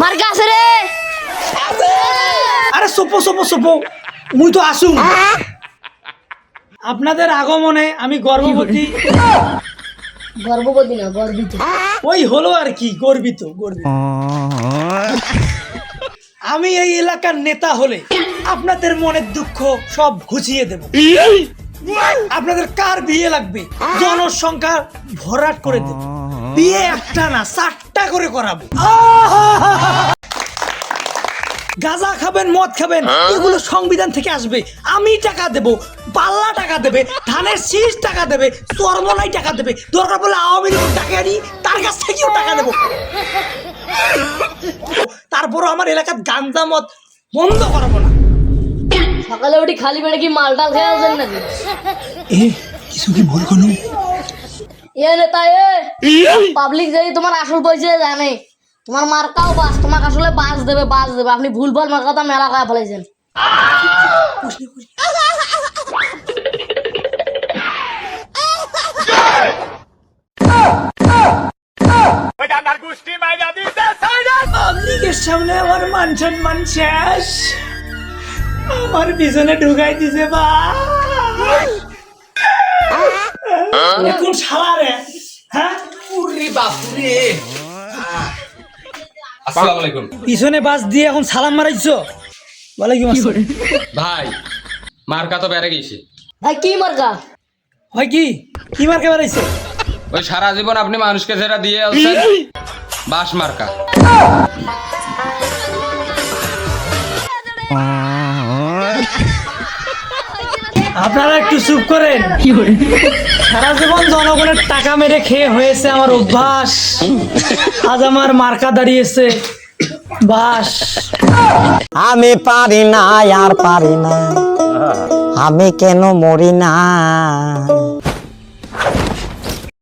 মার্কা আছে রে। আরে সোপো সোপো সোপো মুই তো আসুম আপনাদের আগমনে আমি গর্ভবতী। গর্ভবতী না গর্বিত। ওই হলো আর কি গর্বিত গর্বিত। আমি এই এলাকার নেতা হলে আপনাদের মনের দুঃখ সব ঘুচিয়ে দেব। আপনাদের কার বিয়ে লাগবে? জনসংখ্যা ভরাট করে দেব। বিয়ে একটা না চারটা করে করাবো। গাঁজা খাবেন মদ খাবেন এগুলো সংবিধান থেকে আসবে। আমি টাকা দেব পাল্লা টাকা দেবে ধানের শীষ টাকা দেবে চরমলাই টাকা দেবে। দরকার পড়লে আওয়ামী লীগ টাকা আনি তার কাছ থেকেও টাকা দেবো। তারপরও আমার এলাকার গান্দা মদ বন্ধ করাবো না। সকালে উঠি খালি পেটে কি মাল টাল খেয়ে আছেন নাকি? এ কিছু কি ভুল কোনো এ নেতা এ! পাবলিক যদি তোমার আসল পয়সা জানে তোমার মার্কাও বাস তোমাকে আসলে বাস দেবে বাস দেবে। আপনি ভুলভাল মার্কাটা মেলা খায় ফেলাইছেন পাবলিকের সামনে আমার মান সম্মান শেষ। আমার পিছনে ঢুকাই দিছে বা এখন শালা রে। হ্যাঁ? উরি বাপুরে। আসসালামু আলাইকুম। পিছনে বাস দিয়ে এখন সালাম মারাইছো? ওয়ালাইকুম আসসালাম ভাই মার্কা তো বেড়ে গেছে। ভাই কি মার্কা? হয় কি? কি মার্কে বাড়াইছে? ওই সারা জীবন আপনি মানুষকে যেটা দিয়ে আসছেন বাস মার্কা। আপনারা একটু চুপ করেন। সারা জীবন জনগণের টাকা মেরে খেয়ে হয়েছে আমার অভ্যাস। আজ আমার মার্কা দাঁড়িয়েছে। বাস। আমি পারি না, আর পারি না। আমি কেন মরি না?